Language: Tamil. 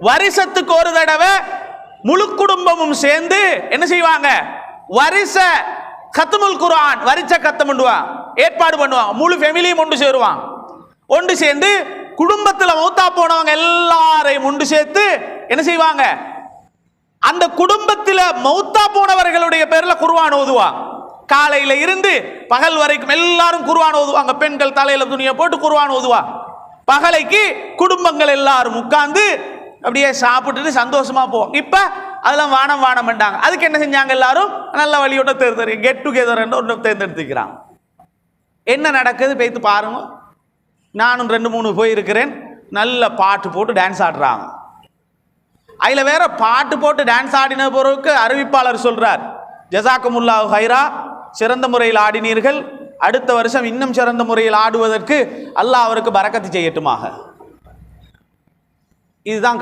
வருஷத்துக்கு ஒரு தடவை முழு குடும்பமும் சேர்ந்து என்ன செய்வாங்க? வரிச கத்துமுல் குரான் வரிச கத்தம் ஏற்பாடு பண்ணுவான் முழு ஃபேமிலியும் ஒன்று சேருவான். ஒன்று சேர்ந்து குடும்பத்தில் மௌத்தா போனவங்க எல்லாரையும் ஒன்று சேர்த்து என்ன செய்வாங்க? அந்த குடும்பத்தில் மௌத்தா போனவர்களுடைய பேரில் குருவான் ஓதுவா? காலையில் இருந்து பகல் வரைக்கும் எல்லாரும் குருவான் ஓதுவாங்க. பெண்கள் தலையில் துணியை போட்டு குருவான் ஓதுவா? பகலைக்கு குடும்பங்கள் எல்லாரும் உட்கார்ந்து அப்படியே சாப்பிட்டுட்டு சந்தோஷமா போவோம். இப்ப அதெல்லாம் வானம் வானம் பண்ணாங்க அதுக்கு என்ன செஞ்சாங்க எல்லாரும்? நல்ல வழியோட தேர்ந்தெடு கெட் டுகெதர் ஒன்று தேர்ந்தெடுத்துக்கிறாங்க. என்ன நடக்குது? பேத்து பாருங்க. நானும் ரெண்டு மூணு போயிருக்கிறேன். நல்ல பாட்டு போட்டு டான்ஸ் ஆடுறாங்க. அதில் வேற பாட்டு போட்டு டான்ஸ் ஆடின பிறகு அறிவிப்பாளர் சொல்றார். ஜசாக்கமுல்லா ஹைரா சிறந்த முறையில் ஆடினீர்கள். அடுத்த வருஷம் இன்னும் சிறந்த முறையில் ஆடுவதற்கு அல்லாஹ் அவருக்கு பறக்கத்து செய்யட்டுமாக. இதுதான்